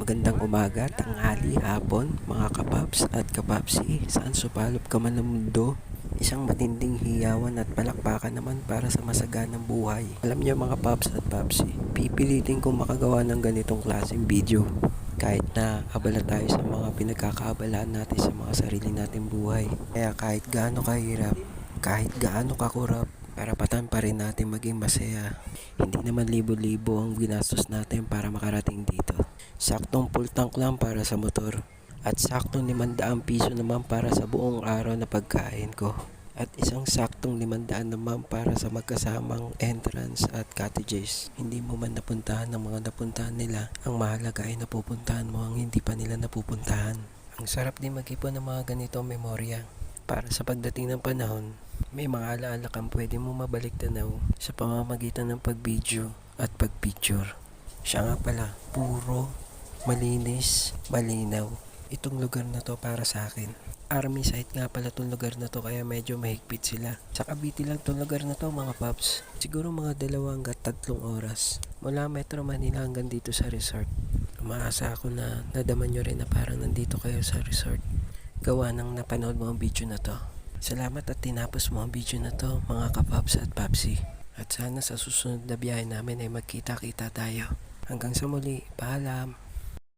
Magandang umaga, tanghali, hapon, mga kapaps at kapapsi, saan supalop ka man ng mundo. Isang matinding hiyawan at palakpakan naman para sa masaganang buhay. Alam niyo mga paps at papsi, pipilitin kong makagawa ng ganitong klaseng video. Kahit na abala tayo sa mga pinagkakaabalaan natin sa mga sarili nating buhay. Kaya kahit gaano kahirap, kahit gaano kakurap, karapatan pa rin natin maging masaya. Hindi naman libo-libo ang ginastos natin para makarating dito. Saktong full tank lang para sa motor. At saktong 500 piso naman para sa buong araw na pagkain ko. At isang saktong 500 naman para sa magkasamang entrance at cottages. Hindi mo man napuntahan ng mga napuntahan nila. Ang mahalaga ay napupuntahan mo ang hindi pa nila napupuntahan. Ang sarap din mag-ipon ng mga ganitong memorya. Para sa pagdating ng panahon, may mga alaala kang pwede mo mabalik tanaw sa pamamagitan ng pag-video at pag-picture. Siya nga pala, puro, malinis, malinaw. Itong lugar na to para sa akin. Army site nga pala tong lugar na to kaya medyo mahigpit sila. Sa Cavite lang tong lugar na to mga paps. Siguro mga dalawa hanggang tatlong oras. Mula Metro Manila hanggang dito sa resort. Umaasa ako na nadaman nyo rin na parang nandito kayo sa resort. Gawa ng napanood mo ang video na to. Salamat at tinapos mo ang video na to mga kapaps at papsi. At sana sa susunod na biyahe namin ay magkita-kita tayo. Hanggang sa muli, paalam.